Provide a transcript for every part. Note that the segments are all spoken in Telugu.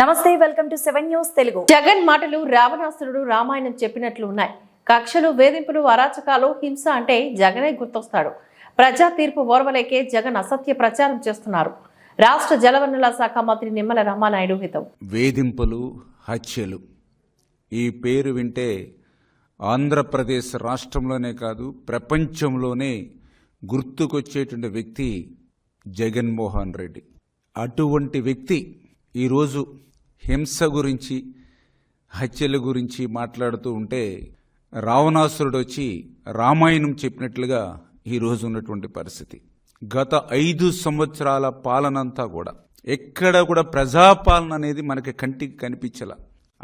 నమస్తే welcome to seven news Telugu. Jagan మాటలు రావణాసురుడు రామాయణం చెప్పినట్లు ఉన్నాయి. కక్షలు వేధింపులు అరాచకాలు హింస అంటే జగనే గుర్తొస్తాడు. ప్రజా తీర్పు ఓర్వలేకే జగన్ అసత్య ప్రచారం చేస్తున్నారు. రాష్ట్ర జలవనరుల శాఖ మంత్రి నిమ్మల రామానాయుడు హితం. వేధింపులు హత్యలు ఈ పేరు వింటే ఆంధ్రప్రదేశ్ రాష్ట్రంలోనే కాదు ప్రపంచంలోనే గుర్తుకొచ్చేటువంటి వ్యక్తి జగన్మోహన్ రెడ్డి. అటువంటి వ్యక్తి ఈరోజు హింస గురించి హత్యల గురించి మాట్లాడుతూ ఉంటే రావణాసురుడు వచ్చి రామాయణం చెప్పినట్లుగా ఈరోజు ఉన్నటువంటి పరిస్థితి. గత ఐదు సంవత్సరాల పాలనంతా కూడా ఎక్కడ కూడా ప్రజాపాలన అనేది మనకి కంటికి కనిపించల.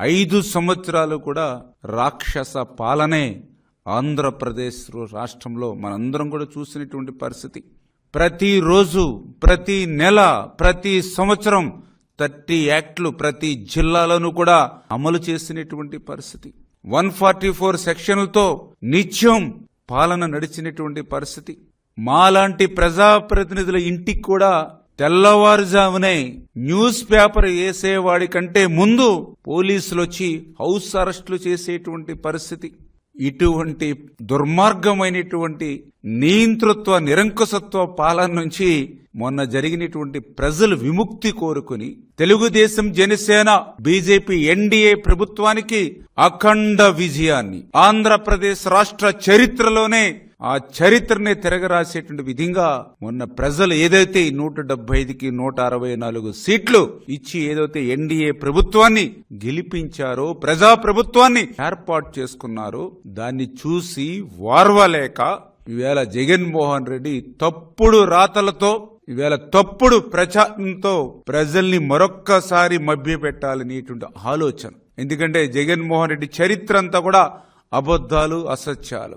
ఐదు సంవత్సరాలు కూడా రాక్షస పాలనే ఆంధ్రప్రదేశ్ రాష్ట్రంలో మనందరం కూడా చూసినటువంటి పరిస్థితి. ప్రతిరోజు ప్రతి నెల ప్రతి సంవత్సరం థర్టీ యాక్ట్లు ప్రతి జిల్లాలోనూ కూడా అమలు చేసినటువంటి పరిస్థితి. వన్ ఫార్టీ ఫోర్ సెక్షన్లతో నిత్యం పాలన నడిచినటువంటి పరిస్థితి. మాలాంటి ప్రజాప్రతినిధుల ఇంటికి కూడా తెల్లవారుజామునే న్యూస్ పేపర్ వేసేవాడి కంటే ముందు పోలీసులు వచ్చి హౌస్ అరెస్టులు చేసేటువంటి పరిస్థితి. ఇటువంటి దుర్మార్గమైనటువంటి నియంతృత్వ నిరంకుశత్వ పాలన నుంచి మొన్న జరిగినటువంటి ప్రజలు విముక్తి కోరుకుని తెలుగుదేశం జనసేన బీజేపీ ఎన్డీఏ ప్రభుత్వానికి అఖండ విజయాన్ని ఆంధ్రప్రదేశ్ రాష్ట్ర చరిత్రలోనే ఆ చరిత్రని తిరగరాసేటువంటి విధంగా మొన్న ప్రజలు ఏదైతే నూట డెబ్బై ఐదుకి నూట అరవై నాలుగు సీట్లు ఇచ్చి ఏదైతే ఎన్డీఏ ప్రభుత్వాన్ని గెలిపించారో ప్రజా ప్రభుత్వాన్ని ఏర్పాటు చేసుకున్నారో దాన్ని చూసి వార్వలేక ఈవేళ జగన్మోహన్ రెడ్డి తప్పుడు రాతలతో ఈవేళ తప్పుడు ప్రచారంతో ప్రజల్ని మరొక్కసారి మభ్యపెట్టాలనేటువంటి ఆలోచన. ఎందుకంటే జగన్మోహన్ రెడ్డి చరిత్ర అంతా కూడా అబద్ధాలు అసత్యాలు.